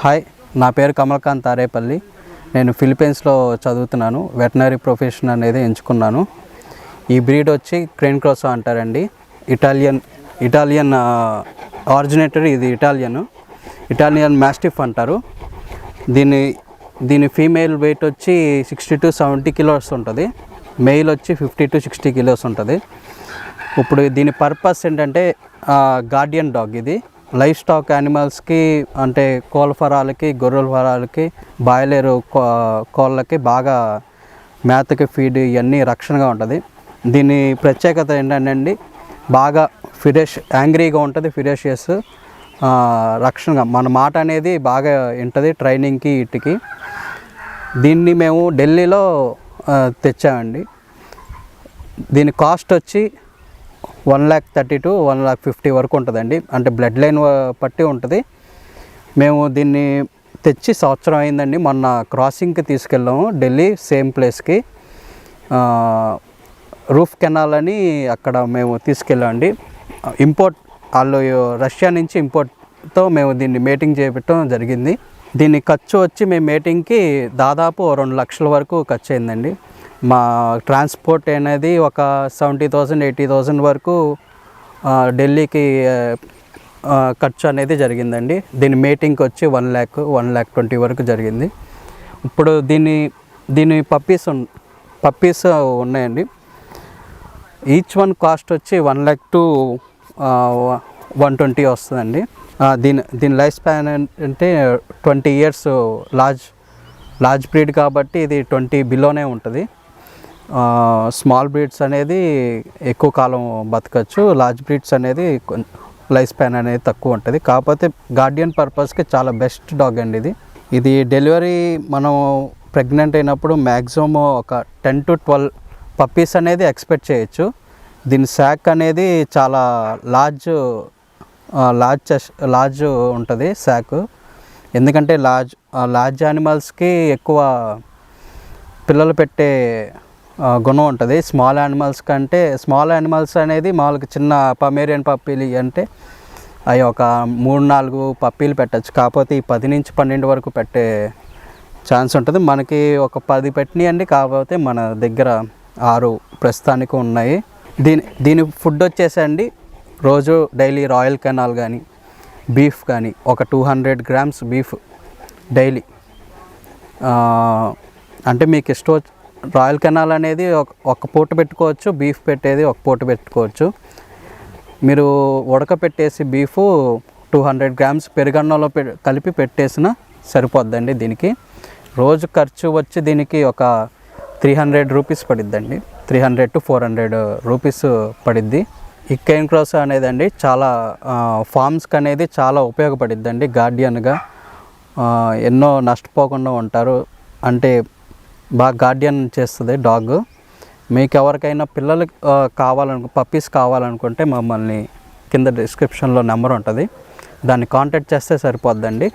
Hi నా పేరు కమల్కాంత్ తారేపల్లి. నేను ఫిలిప్పీన్స్లో చదువుతున్నాను. వెటనరీ ప్రొఫెషన్ అనేది ఎంచుకున్నాను. ఈ బ్రీడ్ వచ్చి క్రెయిన్ క్రోసో అంటారండి. ఇటాలియన్ ఇటాలియన్ ఆరిజినేటర్ ఇది ఇటాలియన్. ఇటాలియన్ మాస్టిఫ్ అంటారు. దీని దీని ఫీమేల్ వెయిట్ వచ్చి సిక్స్టీ టు సెవెంటీ కిలోస్ ఉంటుంది. మెయిల్ వచ్చి ఫిఫ్టీ టు సిక్స్టీ కిలోస్ ఉంటుంది. ఇప్పుడు దీని పర్పస్ ఏంటంటే గార్డియన్ డాగ్ ఇది. లైఫ్ స్టాక్ యానిమల్స్కి అంటే కోళ్ళ ఫరాలకి గొర్రెల ఫరాలకి బాయిలేరు కోళ్ళకి బాగా మేతకి ఫీడ్ ఇవన్నీ రక్షణగా ఉంటుంది. దీని ప్రత్యేకత ఏంటంటే అండి బాగా ఫిడేష్ యాంగ్రీగా ఉంటుంది ఫిరెషియస్ రక్షణగా. మన మాట అనేది బాగా ఉంటుంది ట్రైనింగ్కి ఇటుకి దీన్ని మేము ఢిల్లీలో తెచ్చామండి. దీని కాస్ట్ వచ్చి one lakh thirty to one lakh fifty వరకు ఉంటుందండి. అంటే బ్లడ్ లైన్ పట్టి ఉంటుంది. మేము దీన్ని తెచ్చి సంవత్సరం అయిందండి. మొన్న క్రాసింగ్కి తీసుకెళ్ళాము. ఢిల్లీ సేమ్ ప్లేస్కి. రూఫ్ కెనాల్ అని అక్కడ మేము తీసుకెళ్ళామండి ఇంపోర్ట్ వాళ్ళు రష్యా నుంచి ఇంపోర్ట్తో మేము దీన్ని మేటింగ్ చేపట్టడం జరిగింది. దీని ఖర్చు వచ్చి మేము మేటింగ్కి దాదాపు రెండు లక్షల వరకు ఖర్చు అయిందండి. మా ట్రాన్స్పోర్ట్ అనేది ఒక సెవెంటీ థౌసండ్ ఎయిటీ థౌసండ్ వరకు ఢిల్లీకి ఖర్చు అనేది జరిగిందండి. దీని మేటింగ్కి వచ్చి one lakh one lakh twenty వరకు జరిగింది. ఇప్పుడు దీని దీని పప్పీస్ పప్పీస్ ఉన్నాయండి. ఈచ్ వన్ కాస్ట్ వచ్చి one lakh to one twenty వస్తుందండి. దీని దీని లైఫ్ స్పాన్ అంటే twenty years large large breed కాబట్టి ఇది ట్వంటీ బిలోనే ఉంటుంది. స్మాల్ బ్రీడ్స్ అనేది ఎక్కువ కాలం బతకచ్చు. లార్జ్ బ్రీడ్స్ అనేది లైఫ్ స్పాన్ అనేది తక్కువ ఉంటుంది. కాకపోతే గార్డియన్ పర్పస్కి చాలా బెస్ట్ డాగ్ అండి ఇది. ఇది డెలివరీ మనం ప్రెగ్నెంట్ అయినప్పుడు మ్యాక్సిమం ఒక టెన్ టు ట్వెల్వ్ పప్పీస్ అనేది ఎక్స్పెక్ట్ చేయొచ్చు. దీని శాక్ అనేది చాలా లార్జ్ లార్జ్ లార్జ్ ఉంటుంది శాక్ ఎందుకంటే లార్జ్ లార్జ్ యానిమల్స్కి ఎక్కువ పిల్లలు పెట్టే గుణం ఉంటుంది. స్మాల్ యానిమల్స్ కంటే స్మాల్ యానిమల్స్ అనేది మామూలుగా చిన్న పమేరియన్ పప్పీలు అంటే అవి ఒక మూడు నాలుగు పప్పీలు పెట్టచ్చు. కాకపోతే ఈ పది నుంచి పన్నెండు వరకు పెట్టే ఛాన్స్ ఉంటుంది. మనకి ఒక పది పెట్టినాయండి కాకపోతే మన దగ్గర ఆరు ప్రస్తుతానికి ఉన్నాయి. దీని దీని ఫుడ్ వచ్చేసండి. రోజు డైలీ రాయల్ కెనాల్ కానీ బీఫ్ కానీ ఒక two hundred grams beef daily అంటే మీకు ఇష్టం రాయల్ కెనాల్ అనేది ఒక ఒక పూట పెట్టుకోవచ్చు బీఫ్ పెట్టేది ఒక పూట పెట్టుకోవచ్చు. మీరు ఉడకపెట్టేసి బీఫ్ టూ హండ్రెడ్ గ్రామ్స్ పెరుగన్నంలో పె కలిపి పెట్టేసిన సరిపోద్దండి దీనికి. రోజు ఖర్చు వచ్చి దీనికి ఒక three hundred rupees పడిద్దండి. Three hundred to four hundred rupees పడిద్ది. ఈ కేన్ క్రాస్ అనేది అండి చాలా ఫార్మ్స్కి అనేది చాలా ఉపయోగపడిద్దండి గార్డియన్గా. ఎన్నో నష్టపోకుండా ఉంటారు. అంటే బాగా గార్డియన్ చేస్తుంది డాగ్ మీకు ఎవరికైనా పిల్లలు ఆ, పప్పీస్ కావాలనుకుంటే మమ్మల్ని కింద డిస్క్రిప్షన్లో నెంబర్ ఉంటుంది. దాన్ని కాంటాక్ట్ చేస్తే సరిపోద్దండి.